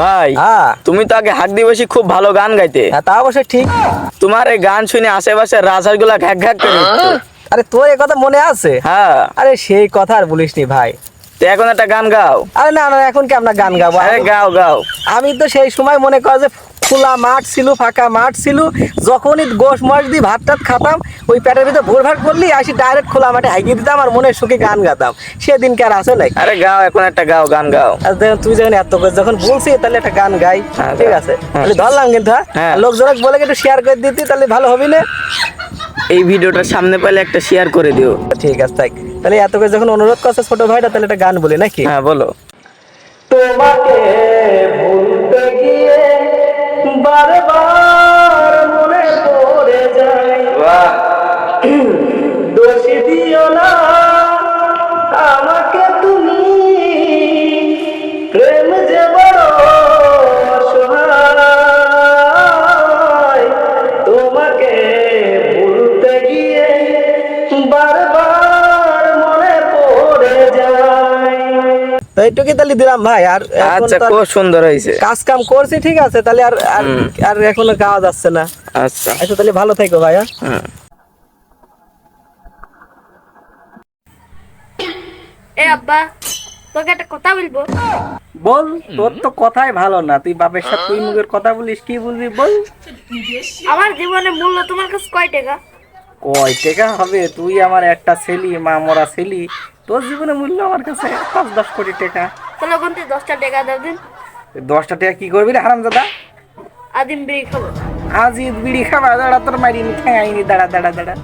ভাই হ্যাঁ। তুমি তো আগে হাক দিবসী খুব ভালো গান গাইতে। হ্যাঁ, তা অবশ্য ঠিক। তোমার এই গান শুনে আশেপাশে রাজহাঁসগুলা ঘ্যাক ঘ্যাক করে। আরে তোর এ কথা মনে আছে? হ্যাঁ। আরে সেই কথা আর বলিস নি ভাই। এখন একটা গান গাও। আরে না না এখন কি আমরা গান গাবো? আরে গাও গাও। আমি তো সেই সময় মনে কর যে খোলা মাঠ ছিল ফাঁকা মাঠ ছিল। যখনই গোশ মাছ দিয়ে ভাত টাত খাতাম ওই পেটের ভিতরে ভোর ভাট করলি আসি ডাইরেক্ট খোলা মাঠে হাইকিয়ে দিতাম আর মনে সুখে গান গাতাম। সেদিন কি আর আছে নাই। আরে গাও এখন একটা গাও গান গাও। তুই যখন এত করে যখন বলছি তাহলে একটা গান গাই। হ্যাঁ, ঠিক আছে? হ্যাঁ। তাহলে ধরলাম কিন্তু হ্যাঁ? হ্যাঁ। লোকজনক বলে একটু শেয়ার করে দিতি তাহলে ভালো হবে না? এই ভিডিওটা সামনে পেলে একটা শেয়ার করে দিও। ঠিক আছে তাই। তাহলে এত করে যখন অনুরোধ করছে ছোট ভাইটা তাহলে একটা গান বলি নাকি? হ্যাঁ বলো। তোমাকে তো এইটুকুই তাহলে দিলাম ভাই আর আচ্ছা খুব সুন্দর হয়েছে। কাজ কাম করছি ঠিক আছে তাহলে আর আর এখনও যাচ্ছে না। আচ্ছা। আচ্ছা তাহলে ভালো থাকো ভাইয়া হুম। এ আব্বা তোকে একটা কথা বলব? বল তোর তো কথাই ভালো না তুই বাপের সাথে তুই মুখের কথা বলিস কি বলবি বল? আমার জীবনে মূল্য তোমার কাছে কয় টাকা? কয় টাকা হবে? তুই আমার একটা ছেলি মা মরা ছেলি তোর জীবনে মূল্য আমার কাছে পাঁচ দশ কোটি টাকা। তাহলে ওখান থেকে দশটা টাকা দাও দিন। দশটা টাকা কি করবি রে হারাম দাদা আদিম বিড়ি খাব। আজ বিড়ি খাবা দাঁড়া তোর মারিনি ঠেঙাইনি দাঁড়া দাঁড়া দাঁড়া।